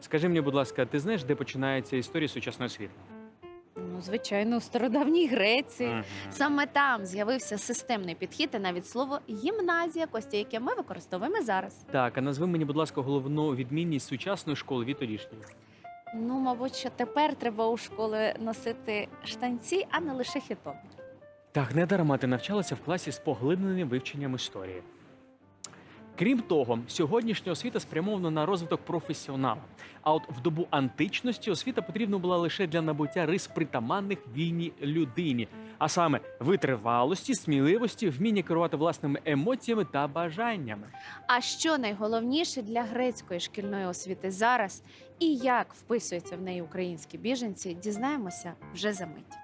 Скажи мені, будь ласка, ти знаєш, де починається історія сучасної освіти? Ну, звичайно, у стародавній Греції. Мгм. Саме там з'явився системний підхід і навіть слово гімназія, Костя, яке ми використовуємо зараз. Так, а назви мені, будь ласка, головну відмінність сучасної школи від тодішньої. Ну, мабуть, що тепер треба у школи носити штанці, а не лише хітон. Так, не дарма ти навчалася в класі з поглибленим вивченням історії. Крім того, сьогоднішня освіта спрямована на розвиток професіонала. А от в добу античності освіта потрібна була лише для набуття рис притаманних вільній людині, а саме витривалості, сміливості, вміння керувати власними емоціями та бажаннями. А що найголовніше для грецької шкільної освіти зараз і як вписуються в неї українські біженці, дізнаємося вже за мить.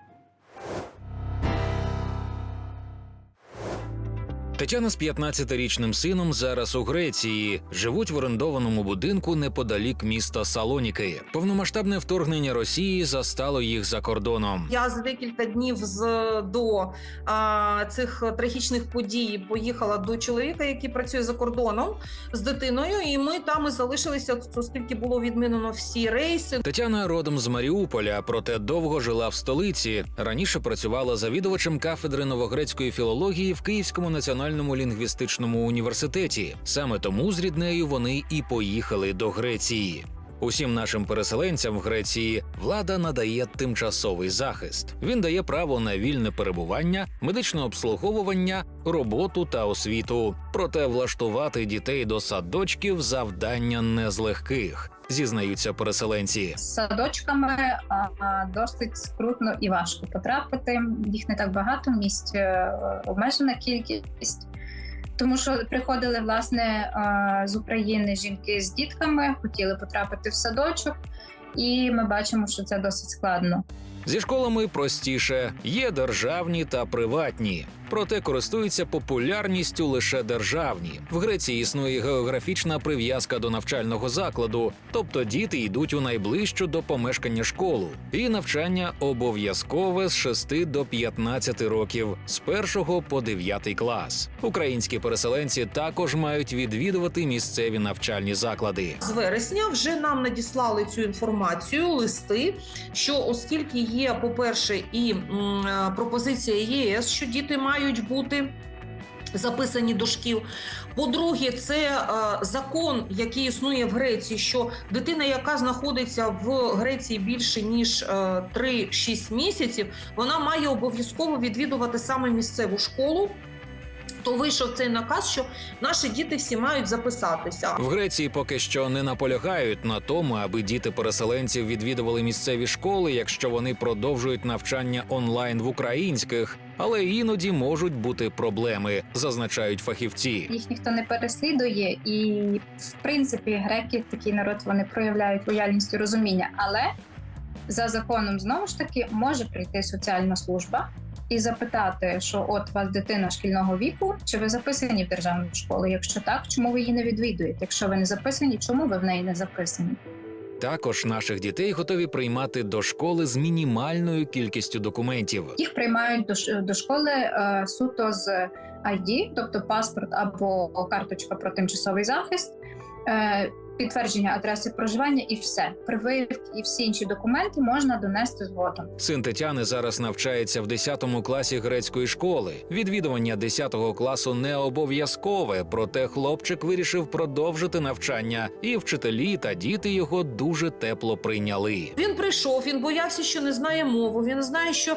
Тетяна з 15-річним сином зараз у Греції живуть в орендованому будинку неподалік міста Салоніки. Повномасштабне вторгнення Росії застало їх за кордоном. Я за декілька днів з до а, цих трагічних подій поїхала до чоловіка, який працює за кордоном з дитиною, і ми там і залишилися, оскільки було відмінено всі рейси. Тетяна родом з Маріуполя, проте довго жила в столиці. Раніше працювала завідувачем кафедри новогрецької філології в Київському національному лінгвістичному університеті. Саме тому з ріднею вони і поїхали до Греції. Усім нашим переселенцям в Греції влада надає тимчасовий захист. Він дає право на вільне перебування, медичне обслуговування, роботу та освіту. Проте влаштувати дітей до садочків завдання не з легких, зізнаються переселенці. з садочками а, досить скрутно і важко потрапити. Їх не так багато, місць е, обмежена кількість. Тому що приходили власне з України жінки з дітками, хотіли потрапити в садочок, і ми бачимо, що це досить складно. Зі школами простіше є державні та приватні, проте користуються популярністю лише державні. В Греції існує географічна прив'язка до навчального закладу, тобто діти йдуть у найближчу до помешкання школу. І навчання обов'язкове з 6 до 15 років, з 1 по 9 клас. Українські переселенці також мають відвідувати місцеві навчальні заклади. З вересня вже нам надіслали цю інформацію, листи. Що оскільки є, по-перше, і м, е, пропозиція ЄС, що діти мають бути. Записані до шкіл. По-друге, це е, закон, який існує в Греції, що дитина, яка знаходиться в Греції більше ніж е, 3-6 місяців, вона має обов'язково відвідувати саме місцеву школу. То вийшов цей наказ, що наші діти всі мають записатися. В Греції поки що не наполягають на тому, аби діти переселенців відвідували місцеві школи, якщо вони продовжують навчання онлайн в українських, але іноді можуть бути проблеми, зазначають фахівці. Їх ніхто не переслідує, і в принципі греки такий народ вони проявляють лояльність і розуміння. Але за законом знову ж таки може прийти соціальна служба і запитати, що от у вас дитина шкільного віку, чи ви записані в державну школу? Якщо так, чому ви її не відвідуєте? Якщо ви не записані, чому ви в неї не записані? Також наших дітей готові приймати до школи з мінімальною кількістю документів. Їх приймають до, до школи е, суто з ID, тобто паспорт або карточка про тимчасовий захист, е, підтвердження адреси проживання і все. Прививки і всі інші документи можна донести згодом. Син Тетяни зараз навчається в 10 класі грецької школи. Відвідування 10 класу не обов'язкове, проте хлопчик вирішив продовжити навчання, і вчителі та діти його дуже тепло прийняли. Він прийшов, він боявся, що не знає мову. Він знає, що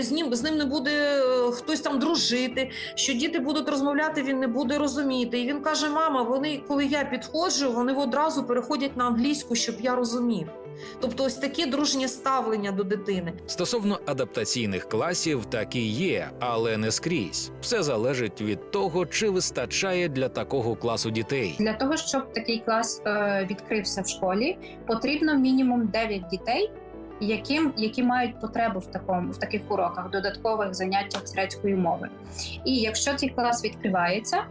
з ним з ним не буде е, хтось там дружити, що діти будуть розмовляти, він не буде розуміти. І він каже: Мама, вони, коли я підходжу, вони одразу переходять на англійську, щоб я розумів. Тобто, ось таке дружнє ставлення до дитини. Стосовно адаптаційних класів, так і є, але не скрізь. Все залежить від того, чи вистачає для такого класу дітей. Для того щоб такий клас е, відкрився в школі, потрібно мінімум 9 дітей. Яким які мають потребу в такому в таких уроках, додаткових заняттях з грецької мови, і якщо цей клас відкривається,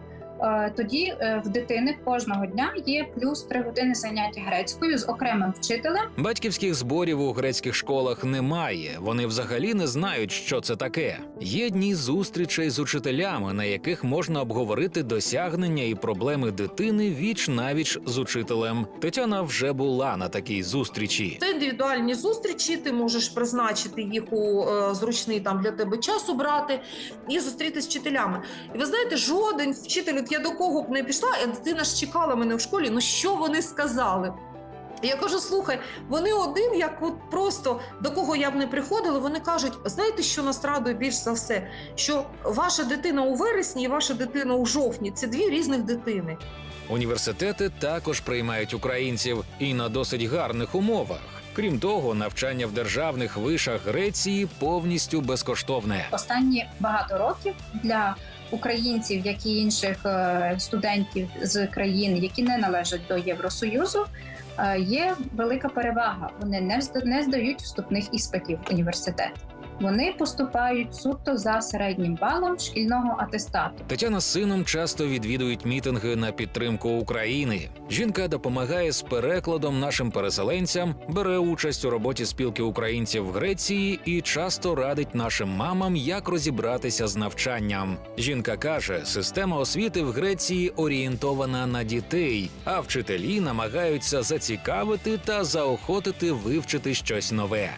тоді е, в дитини кожного дня є плюс 3 години заняття грецькою з окремим вчителем. Батьківських зборів у грецьких школах немає. Вони взагалі не знають, що це таке. Є дні зустрічей з учителями, на яких можна обговорити досягнення і проблеми дитини віч навіч з учителем. Тетяна вже була на такій зустрічі. Це індивідуальні зустрічі. Ти можеш призначити їх у е, зручний там для тебе час обрати і зустрітися з вчителями. І ви знаєте, жоден вчитель, от я до кого б не пішла, і дитина ж чекала мене в школі. Ну що вони сказали? Я кажу, слухай, вони один, як от просто до кого я б не приходила, вони кажуть: знаєте, що нас радує більш за все? Що ваша дитина у вересні і ваша дитина у жовтні це дві різних дитини. Університети також приймають українців і на досить гарних умовах. Крім того, навчання в державних вишах Греції повністю безкоштовне. Останні багато років для українців, як і інших е, студентів з країн, які не належать до Євросоюзу, е, є велика перевага. Вони не зда- не здають вступних іспитів в університет. Вони поступають суто за середнім балом шкільного атестату. Тетяна з сином часто відвідують мітинги на підтримку України. Жінка допомагає з перекладом нашим переселенцям, бере участь у роботі спілки українців в Греції і часто радить нашим мамам, як розібратися з навчанням. Жінка каже, система освіти в Греції орієнтована на дітей, а вчителі намагаються зацікавити та заохотити вивчити щось нове.